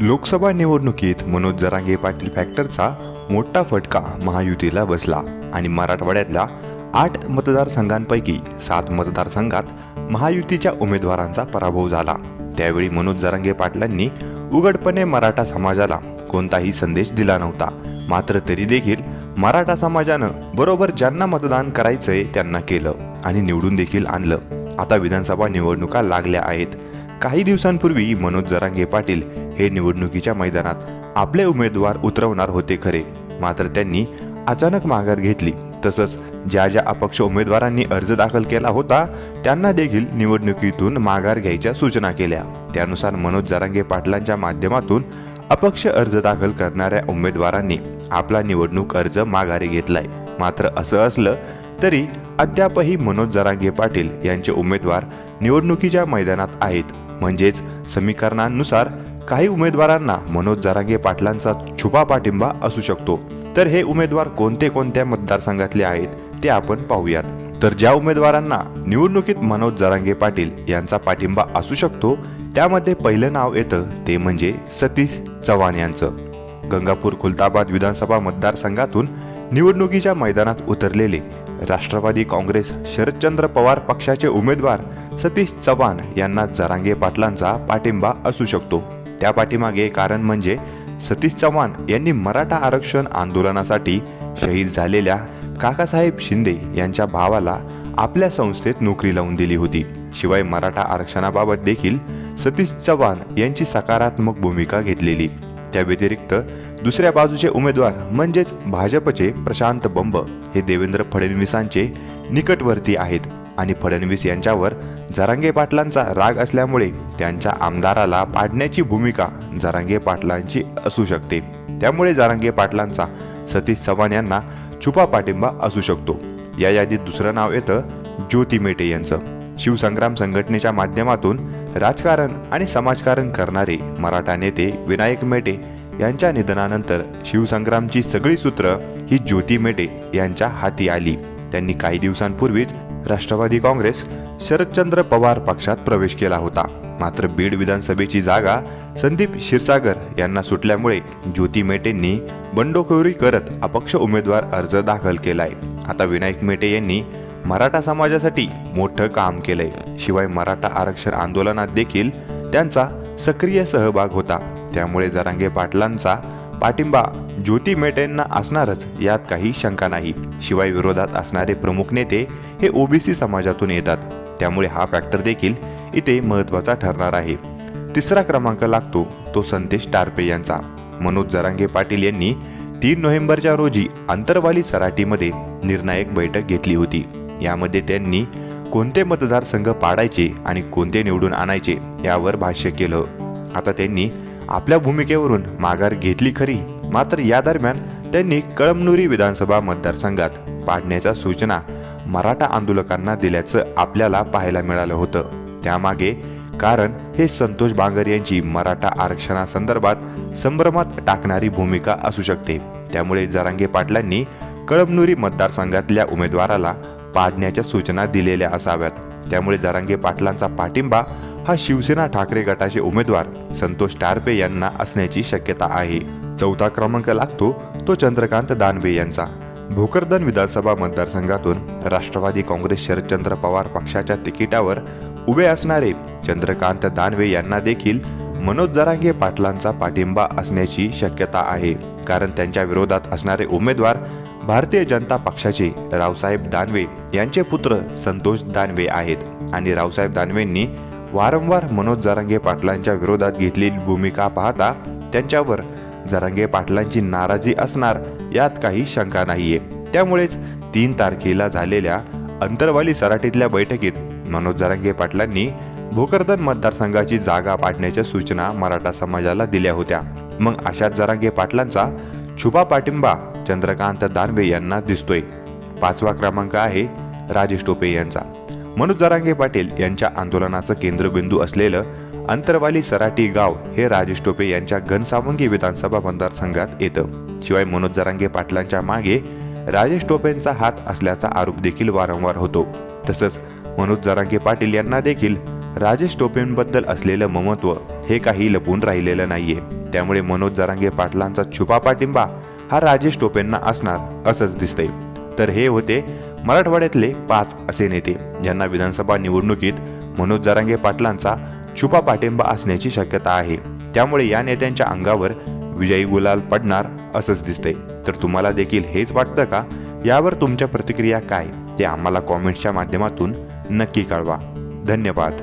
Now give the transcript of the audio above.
लोकसभा निवडणुकीत मनोज जरांगे पाटील फॅक्टरचा मोठा फटका महायुतीला बसला आणि मराठवाड्यातल्या आठ मतदारसंघांपैकी सात मतदारसंघात महायुतीच्या उमेदवारांचा पराभव झाला. त्यावेळी मनोज जरांगे पाटलांनी उघडपणे मराठा समाजाला कोणताही संदेश दिला नव्हता. मात्र तरी देखील मराठा समाजानं बरोबर ज्यांना मतदान करायचंय त्यांना केलं आणि निवडून देखील आणलं. आता विधानसभा निवडणुका लागल्या आहेत. काही दिवसांपूर्वी मनोज जरांगे पाटील हे निवडणुकीच्या मैदानात आपले उमेदवार उतरवणार होते खरे. मात्र त्यांनी अचानक माघार घेतली. तसंच ज्या ज्या अपक्ष उमेदवारांनी अर्ज दाखल केला होता त्यांना देखील निवडणुकीतून माघार घ्यायच्या सूचना केल्या. त्यानुसार मनोज जरांगे पाटलांच्या माध्यमातून अपक्ष अर्ज दाखल करणाऱ्या उमेदवारांनी आपला निवडणूक अर्ज माघारी घेतलाय. मात्र असं असलं तरी अद्यापही मनोज जरांगे पाटील यांचे उमेदवार निवडणुकीच्या मैदानात आहेत. म्हणजेच समीकरणांनुसार काही उमेदवारांना मनोज जरांगे पाटलांचा छुपा पाठिंबा असू शकतो. तर हे उमेदवार कोणते कोणत्या मतदारसंघातले आहेत ते आपण पाहूयात. तर ज्या उमेदवारांना निवडणुकीत मनोज जरांगे पाटील यांचा पाठिंबा असू शकतो त्यामध्ये पहिलं नाव येतं ते म्हणजे सतीश चव्हाण यांचं. गंगापूर खुलताबाद विधानसभा मतदारसंघातून निवडणुकीच्या मैदानात उतरलेले राष्ट्रवादी काँग्रेस शरदचंद्र पवार पक्षाचे उमेदवार सतीश चव्हाण यांना जरांगे पाटलांचा पाठिंबा असू शकतो. त्या पाठीमागे कारण म्हणजे सतीश चव्हाण यांनी मराठा आरक्षण आंदोलनासाठी शहीद झालेल्या काकासाहेब शिंदे यांच्या भावाला आपल्या संस्थेत नोकरी लावून दिली होती. शिवाय मराठा आरक्षणाबाबत देखील सतीश चव्हाण यांची सकारात्मक भूमिका घेतलेली. त्या व्यतिरिक्त दुसऱ्या बाजूचे उमेदवार म्हणजेच भाजपचे प्रशांत बंब हे देवेंद्र फडणवीसांचे निकटवर्ती आहेत. आणि फडणवीस यांच्यावर जरांगे पाटलांचा राग असल्यामुळे त्यांच्या आमदाराला पाडण्याची भूमिका जरांगे पाटलांची असू शकते. त्यामुळे जरांगे पाटलांचा सतीश चव्हाण यांना छुपा पाठिंबा असू शकतो. या यादीत दुसरं नाव येतं ज्योती मेटे यांचं. शिवसंग्राम संघटनेच्या माध्यमातून राजकारण आणि समाजकारण करणारे मराठा नेते विनायक मेटे यांच्या निधनानंतर शिवसंग्रामची सगळी सूत्र ही ज्योती मेटे यांच्या हाती आली. त्यांनी काही दिवसांपूर्वीच राष्ट्रवादी काँग्रेस शरदचंद्र पवार पक्षात प्रवेश केला होता. मात्र बीड विधानसभेची जागा संदीप क्षीरसागर यांना सुटल्यामुळे ज्योती मेटेंनी बंडखोरी करत अपक्ष उमेदवार अर्ज दाखल केलाय. आता विनायक मेटे यांनी मराठा समाजासाठी मोठं काम केलंय. शिवाय मराठा आरक्षण आंदोलनात देखील त्यांचा सक्रिय सहभाग होता. त्यामुळे जरांगे पाटलांचा पाठिंबा ज्योती मेटेंना असणारच यात काही शंका नाही. शिवाय विरोधात असणारे प्रमुख नेते हे ओबीसी समाजातून येतात. त्यामुळे हा फॅक्टर देखील इथे महत्त्वाचा ठरणार आहे. तिसरा क्रमांक लागतो तो संदेश टारपे यांचा. मनोज जरांगे पाटील यांनी तीन नोव्हेंबरच्या रोजी आंतरवाली सराटीमध्ये निर्णायक बैठक घेतली होती. यामध्ये त्यांनी कोणते मतदारसंघ पाडायचे आणि कोणते निवडून आणायचे यावर भाष्य केलं. आता त्यांनी आपल्या भूमिकेवरून माघार घेतली खरी. मात्र या दरम्यान त्यांनी कळमनुरी विधानसभा मतदारसंघात पाडण्याच्या सूचना मराठा आंदोलकांना दिल्याचं आपल्याला पाहायला मिळालं होतं. त्यामागे कारण हे संतोष बांगर यांची मराठा आरक्षणासंदर्भात संभ्रमात टाकणारी भूमिका असू शकते. त्यामुळे जरांगे पाटलांनी कळमनुरी मतदारसंघातल्या उमेदवाराला पाडण्याच्या सूचना दिलेल्या असाव्यात. त्यामुळे जरांगे पाटलांचा पाठिंबा हा शिवसेना ठाकरे गटाचे उमेदवार संतोष टारपे यांना असण्याची शक्यता आहे. चौथा क्रमांक लागतो तो चंद्रकांत दानवे यांचा. भोकरदन विधानसभा मतदारसंघातून राष्ट्रवादी काँग्रेस शरदचंद्र पवार पक्षाच्या तिकिटावर उभे असणारे चंद्रकांत दानवे यांना देखील मनोज जरांगे पाटलांचा पाठिंबा असण्याची शक्यता आहे. कारण त्यांच्या विरोधात असणारे उमेदवार भारतीय जनता पक्षाचे रावसाहेब दानवे यांचे पुत्र संतोष दानवे आहेत आणि रावसाहेब दानवेंनी वारंवार मनोज जरांगे पाटलांच्या विरोधात घेतलेली भूमिका पाहता त्यांच्यावर जरांगे पाटलांची नाराजी असणार यात काही शंका नाहीये. त्यामुळेच तीन तारखेला झालेल्या अंतरवाली सराटीतल्या बैठकीत मनोज जरांगे पाटलांनी भोकरदन मतदारसंघाची जागा पाडण्याच्या सूचना मराठा समाजाला दिल्या होत्या. मग अशाच जरांगे पाटलांचा छुपा पाठिंबा चंद्रकांत दानवे यांना दिसतोय. पाचवा क्रमांक आहे राजेश टोपे यांचा. मनोज जरांगे पाटील यांच्या आंदोलनाचं केंद्रबिंदू असलेलं अंतरवाली सराटी गाव हे राजेश टोपे यांच्या घनसावंगी विधानसभा मतदारसंघात येतं. शिवाय मनोज जरांगे पाटलांच्या मागे राजेश टोपेंचा हात असल्याचा आरोप देखील वारंवार होतो. तसंच मनोज जरांगे पाटील यांना देखील राजेश टोपेंबद्दल असलेलं ममत्व हे काही लपून राहिलेलं नाहीये. त्यामुळे मनोज जरांगे पाटलांचा छुपा पाठिंबा हा राजेश टोपेंना असणार असंच दिसतंय. तर हे होते मराठवाड्यातले पाच असे नेते ज्यांना विधानसभा निवडणुकीत मनोज जरांगे पाटलांचा छुपा पाठिंबा असण्याची शक्यता आहे. त्यामुळे या नेत्यांच्या अंगावर विजयी गुलाल पडणार असंच दिसतंय. तर तुम्हाला देखील हेच वाटतं का? यावर तुमच्या प्रतिक्रिया काय? ते आम्हाला कॉमेंट्सच्या माध्यमातून नक्की कळवा. धन्यवाद.